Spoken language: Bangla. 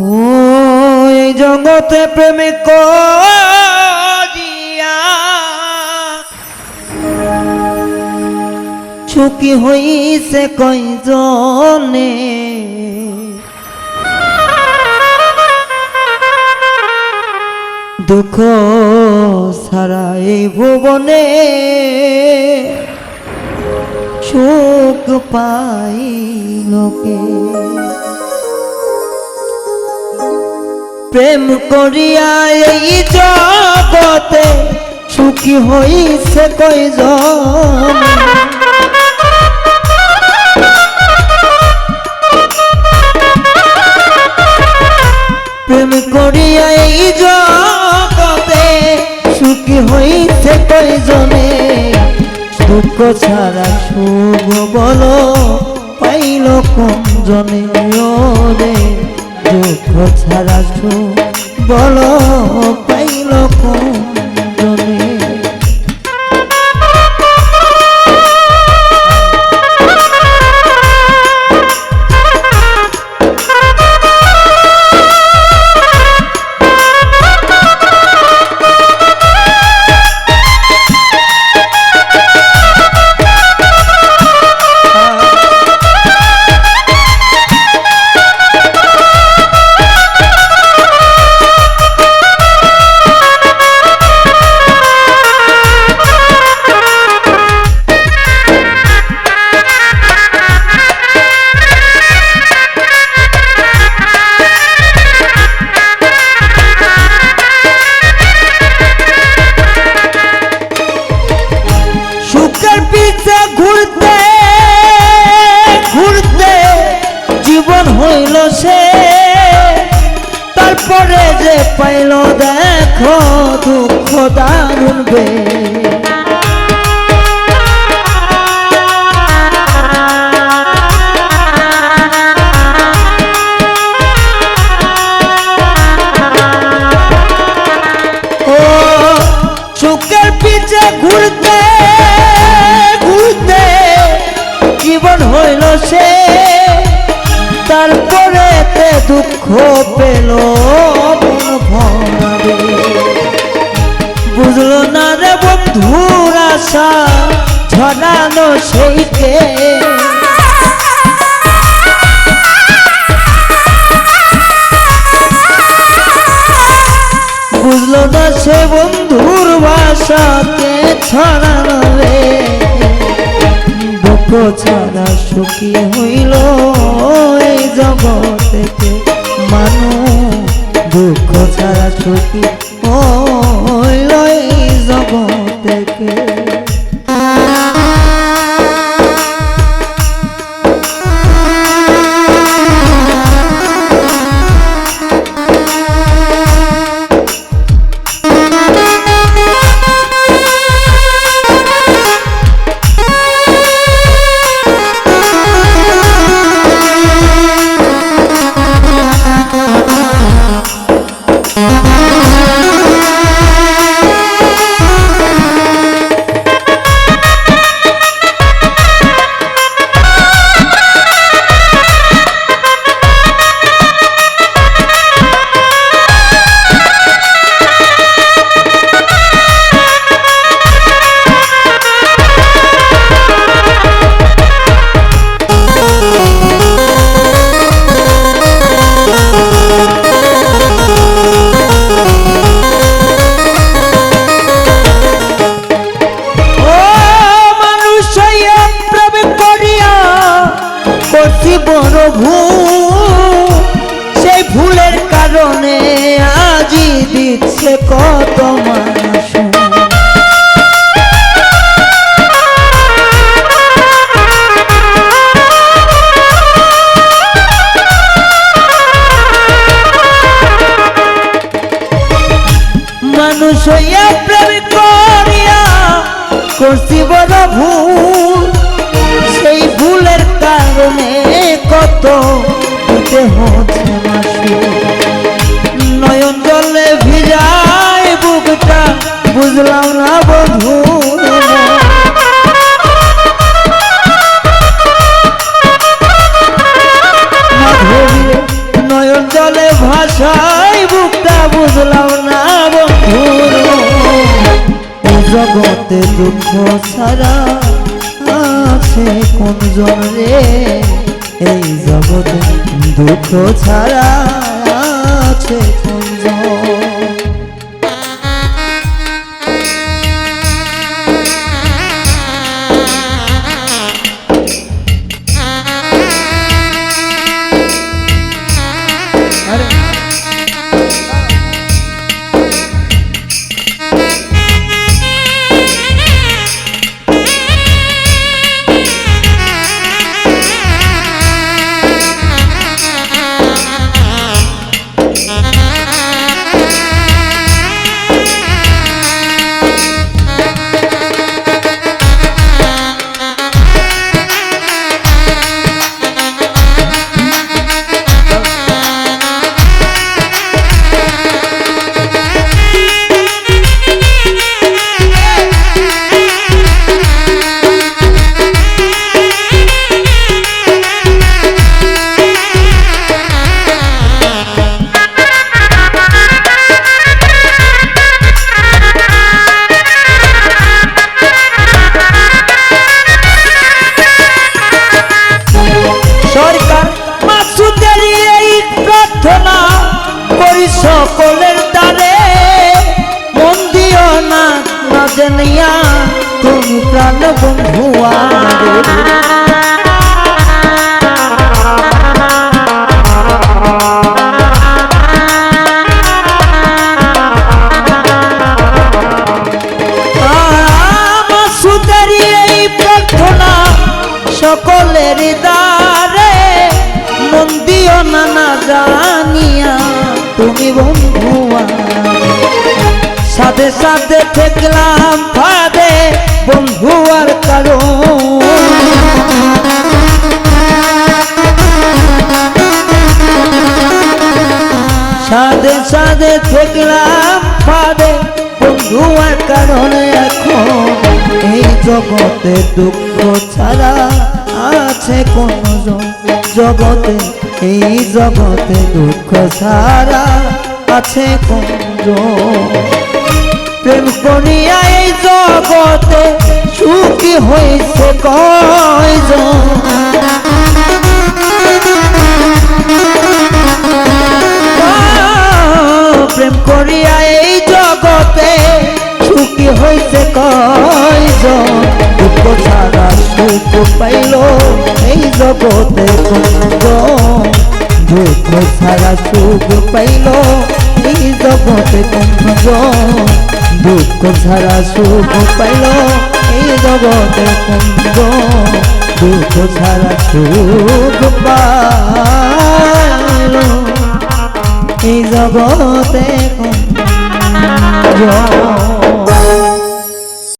ও জগতে প্রেমিক করিয়া সুখী হইছে কয়জনে? দুঃখ সারা এই ভুবনে সুখ পাই লোকে। প্রেম করিয়া এই জগতে সুখী হইছে কয়জন? প্রেম করিয়া এই জগতে সুখী হইছে কয়জনে? দুঃখ ছাড়া শুভ বলো পাইল কোন জনে রে। দুঃখ ছাড়া বলো পাইল কোন দেখো দারুণ বে ও সুখের পিছে ঘুরতে ঘুরতে জীবন হইল সে। তারপরে দুঃখ পেল ভরাবে বুঝলো না রে বন্ধুর আশা ছড়ানো সেইকে বুঝলো না সে বন্ধুর ভাষাকে ছড়ানো রে। দুঃখ ছাড়া সুখী হইল এই জগতেতে মানুষ। দুঃখ সুখী হইল করছি বড় ভুল। সেই ভুলের কারণে আজি দিচ্ছে কত মানুষ। মানুষ হইয়া প্রেম করিয়া করছি বড় ভুল। হচ্ছে মাসু নয়ন জলে ভিজায় বুকটা, বুঝলাম না বধু নয়ন জলে ভাষায় বুকটা, বুঝলাম না বন্ধু। জগতে দুঃখ ছাড়া আছে কোন জন রে? এই জগতে দুঃখ ছাড়া আছে আরে জানিয়া তুমি প্রাণ বন্ধু আমারে। সাথে সাথে দেখলাম ফাদে বন্ধু আর কারণ সাদে সাদে দেখলাম ফাদে বন্ধু আর কারণে এখন। এই জগতে দুঃখ ছাড়া আছে কোন জগতে, এই জগতে দুঃখ ছাড়া আছে কোন? প্রেম করিয়া এই জগতে সুখী হয়েছে কয়জন? প্রেম করিয়া এই জগতে সুখী হয়েছে কয়জন? দুঃখ ছাড়া সুখ পাইল এই জগতে দুঃখ ছাড়া সুখ পাইল এই জগতে কুম্ভ, দুঃখ ছাড়া সুখ পাইল। এই জগতে কুম্ভ, দুঃখ ছাড়া সুখ পাইল। এই জগতে জন